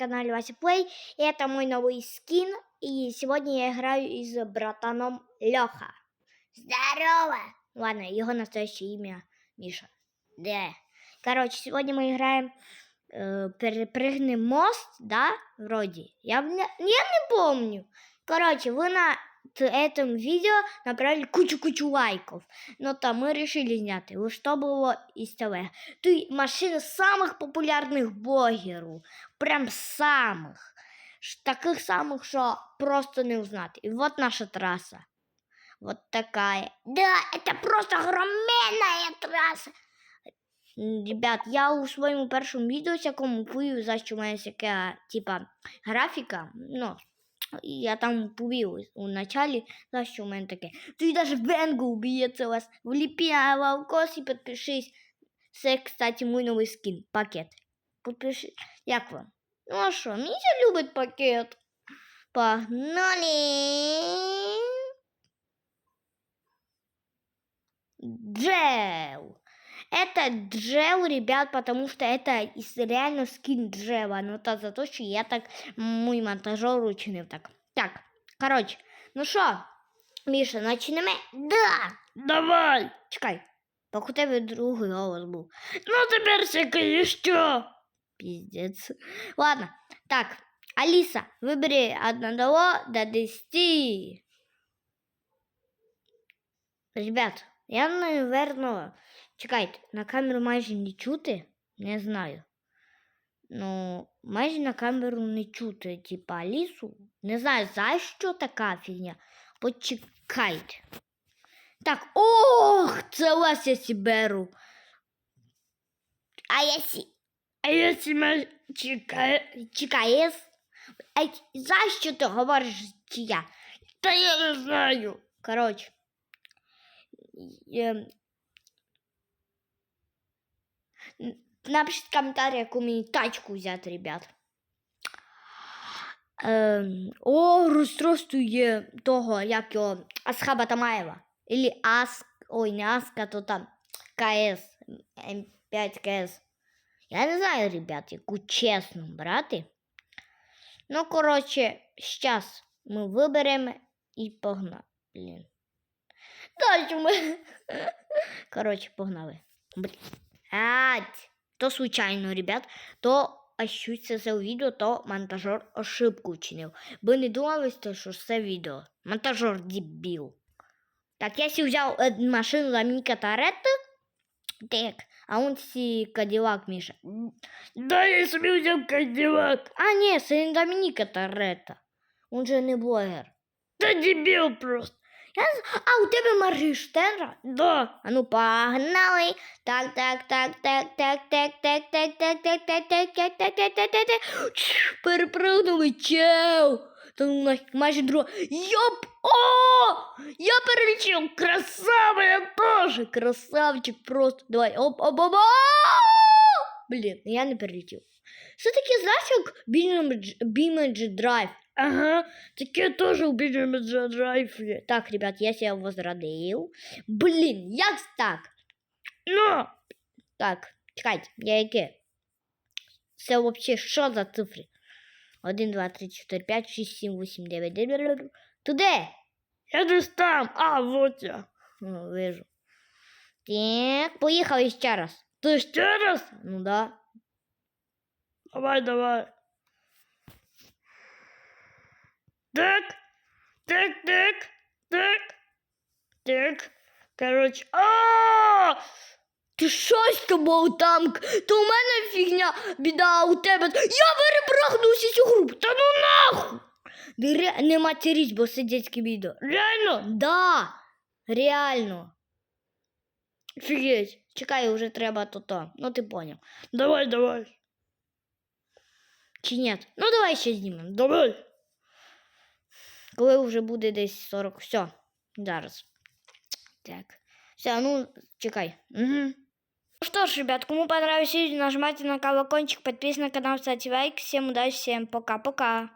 канале Вася Плей. И это мой новый скин. И сегодня я играю с братаном Леха. Здорово! Ладно, его настоящее имя Миша. Да. Короче, сегодня мы играем э, перепрыгни мост, да, вроде. Я, не- я не помню. Короче, вы на т- этом видео набрали кучу-кучу лайков. Но там мы решили снять его, что было из ТВ. Ты машина самых популярных блогерів. Прям самых. Ш- Таких самых, что просто не узнать. И вот наша трасса. Вот такая. Да, это просто огроменная трасса. М, Ребят, я у своєму першому відео якому повів, за що в мене така, типа, графіка, ну, і Я там убил в начале, за что у меня таке. Ты даже Бенгу убьется у вас. Влепи на волкос и подпишись. Це, кстати, мой новый скин, пакет. Подпишись. Як вам? Ну а что, Митя любит пакет. Погнали! Джел! Это Джел, ребят, потому что это из- реально скин Джела. Ну, та за то, що я так мій монтажер учинив так. Так, короче, ну що, Міша, почнемо? Да! Давай! Чекай, поки у тебе другий голос був. Ну тепер сякає що? Пиздец. Ладно, так, Алиса, выбери от 1 до 10. Ребят, я, наверное, чекайте, на камеру майже не чути, не знаю. Ну, майже на камеру не чути, типа Алісу. Не знаю, за що така фігня. Почекайте. Так, ох, це вас я сі беру. А я сі А я сіма чекаю. чекаєш? А за що ти говориш чи я? Та я не знаю. Коротше. Н- Напишіть коментарі, яку мені тачку взяти, ребят. Ем, о, розтростує того, як його, Асхаба Тамаєва. Или Ас... Ой, не Аска, то там КС. М5 КС. Я не знаю, ребят, яку чесно брати. Ну, коротше, зараз ми виберемо і погнали. Блін. Дальше ми. Коротше, погнали. Блін. Ать. То случайно, ребят, то ощуться за відео, то монтажер ошибку вчинив. Ви не думали, що це відео. Монтажер дебіл. Так, я сі взяв е, машину за Мінка Торетто. Так, а он сі Каділак, Міша. Да я собі взяв каділак. А, ні, це не Домініка Торетто. Он же не блогер. Та дебіл просто. Я... А, у тебе Маргіштера? Да. А ну погнали. Так, так, так, так, так, так, так, так, так, так, так, так, так, так, так, так, так, так. Чш, Перепригнули, чел. Там у нас майже друга. Йоп! О! Я перелетів! Красава я теж. Красавчик просто. Давай. Оп, оп, оп. Блін, я не перелетів. Що таке, як Бімедж Драйв? Ага, таке теж у Біджа драйфі. Так, ребят, я себя возродил. Блін, як так? Ну, Так, чекайте, я яке? Це вообще що за цифри? 1, 2, 3, 4, 5, 6, 7, 8, 9, 9. Туди? я десь там. А, вот я. Ну, вижу. Так, поїхали ще раз. Ти ще раз? Ну да. Давай, давай. Так, так, так, так, так. Короче, а Ти що з тобою там? То у мене фігня, біда, у тебе. Я перепрагнувся цю групу. Та ну нахуй! Ре- не матерись, бо це дитяче відео. Реально? Да, реально. Офігеть. Чекай, уже треба то-то. Ну ти поняв. Давай, давай. Чи ні? Ну давай ще знімемо. Давай. Коли вже буде десь 40. Все, зараз. Так. Все, ну, чекай. Угу. Ну что ж, ребят, кому понравилось видео, нажимайте на колокольчик, подписывайтесь на канал, ставьте лайк. Всем удачи, всем пока-пока.